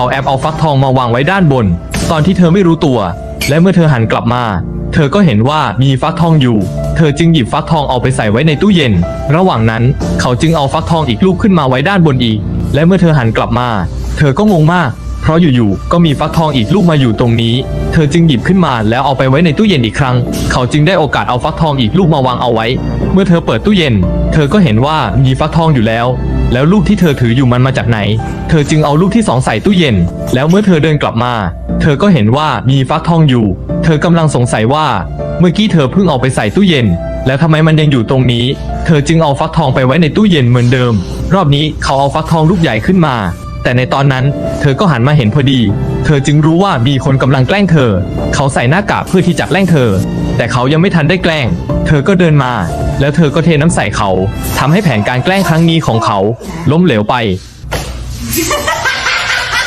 เขาแอบเอาฟักทองมาวางไว้ด้านบน ตอนที่เธอไม่รู้ตัว และเมื่อเธอหันกลับมา เธอก็เห็นว่ามีฟักทองอยู่ เธอจึงหยิบฟักทองเอาไปใส่ไว้ในตู้เย็น ระหว่างนั้นเขาจึงเอาฟักทองอีกลูกขึ้นมาไว้ด้านบนอีก และเมื่อเธอหันกลับมา เธอก็งงมาก เพราะอยู่ๆก็มีฟักทองอีกลูกมาอยู่ตรงนี้ เธอจึงหยิบขึ้นมาแล้วเอาไปไว้ในตู้เย็นอีกครั้ง เขาจึงได้โอกาสเอาฟักทองอีกลูกมาวางเอาไว้ เมื่อเธอเปิดตู้เย็น เธอก็เห็นว่ามีฟักทองอยู่แล้ว แล้วลูกที่เธอถืออยู่มันมาจากไหน เธอจึงเอาลูกที่สองใส่ตู้เย็น แล้วเมื่อเธอเดินกลับมา เธอก็เห็นว่ามีฟักทองอยู่ เธอกำลังสงสัยว่า เมื่อกี้เธอเพิ่งเอาไปใส่ตู้เย็น แล้วทำไมมันยังอยู่ตรงนี้ เธอจึงเอาฟักทองไปไว้ในตู้เย็นเหมือนเดิม รอบนี้เขาเอาฟักทองลูกใหญ่ขึ้นมา แต่ในตอนนั้นเธอก็หันมาเห็นพอดี เธอจึงรู้ว่ามีคนกำลังแกล้งเธอ เขาใส่หน้ากากเพื่อที่จะแกล้งเธอ แต่เขายังไม่ทันได้แกล้ง เธอก็เดินมา แล้วเธอก็เทน้ำใส่เขาทำให้แผนการแกล้งครั้งนี้ของเขา ล้มเหลวไป